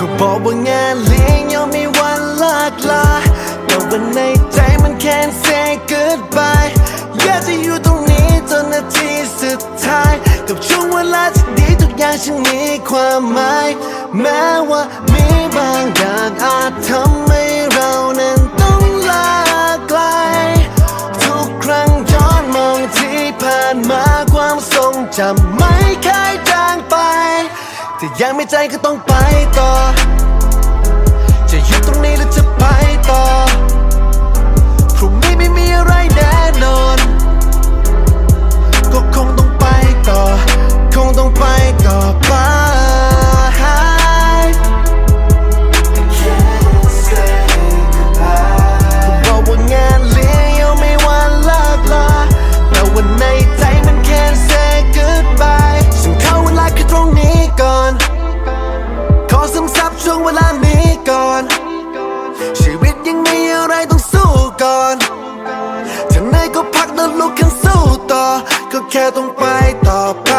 เขาบอกว่างานเลี้ยงยังมีวันลากลา แต่วันในใจมันแค่ say goodbye อยากจะอยู่ตรงนี้จนนาทีสุดท้าย กับช่วงเวลาที่ดีทุกอย่างฉันมีความหมาย แม้ว่ามีบางอย่างอาจทำให้เรา ยังไม่ใจก็ต้องไปต่อ จะอยู่ตรงนี้หรือจะไปต่อ พรุ่งนี้ไม่มีอะไรแน่นอน ช่วงเวลานี้ก่อน ชีวิตยังมีอะไรต้องสู้ก่อนถ้าเหนก็พักแล้วลุกขึ้นสู้ต่อ ก็แค่ต้องไปต่อไป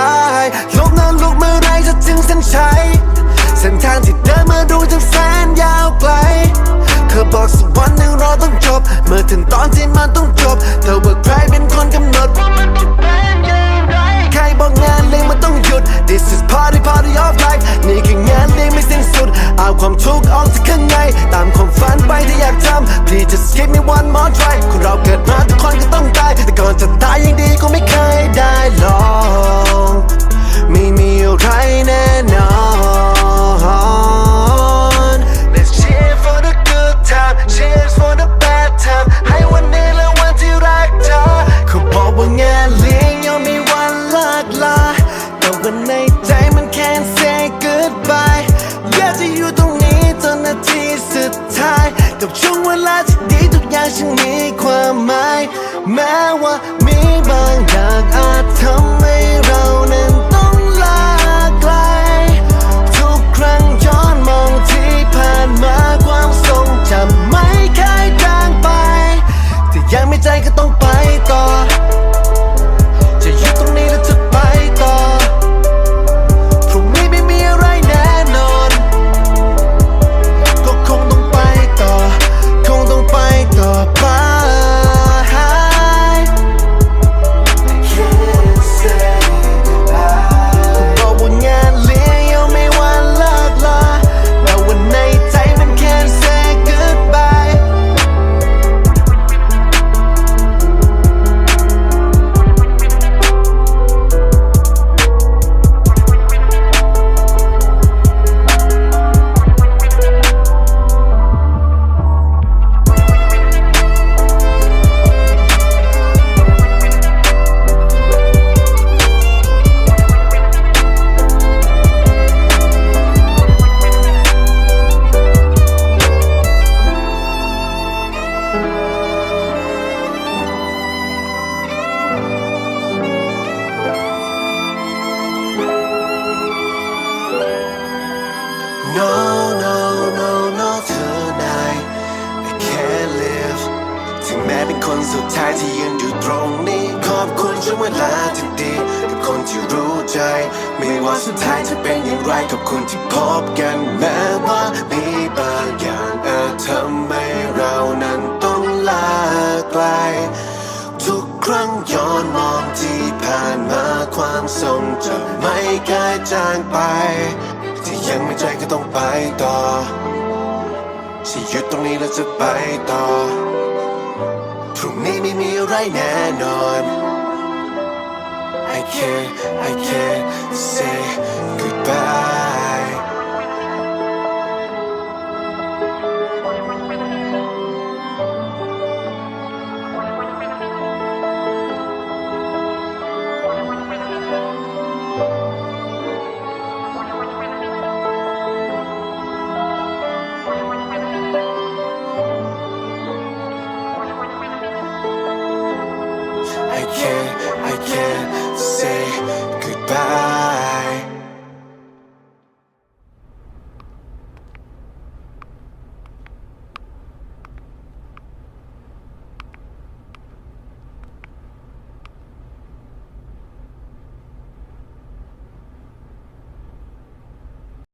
ลบนั้นลุกเมื่อไรจะถึงเส้นชัยเส้นทางที่เดินมาดูจะแสนยาวไกล เธอบอกสักวันหนึ่งเราต้องจบ เมื่อถึงตอนที่มันต้องจบ เธอว่าใคร เอาความทุกข์ออกจากข้างใน ตามความฝันไปที่อยากทำ Please just give me one more try คนเราเกิดมาทุกคนก็ต้องตาย แต่ก่อนจะตายยังดีก็ไม่เคยได้ลอง กับช่วงเวลาที่ดีทุกอย่างฉันมีความหมาย แม้ว่ามีบางอย่างอาจทำให้เรานั้น No no no no เธอนาย I can't live ถึงแม้เป็นคนสุดท้ายที่ยืนอยู่ตรงนี้ ขอบคุณช่วงเวลาที่ดีกับคนที่รู้ใจ ไม่ว่าสุดท้ายจะเป็นอย่างไรกับคนที่พบกันแม้ว่ามีบางอย่างอาจทำให้เรานั้นต้องลาไกล ทุกครั้งย้อนมองที่ผ่านมาความทรงจำไม่เคยจางไป ยังไม่ใจก็ต้องไปต่อจะหยุดตรงนี้แล้วจะไปต่อ พรุ่งนี้ไม่มีอะไรแน่นอน I can't, I can't say goodbye.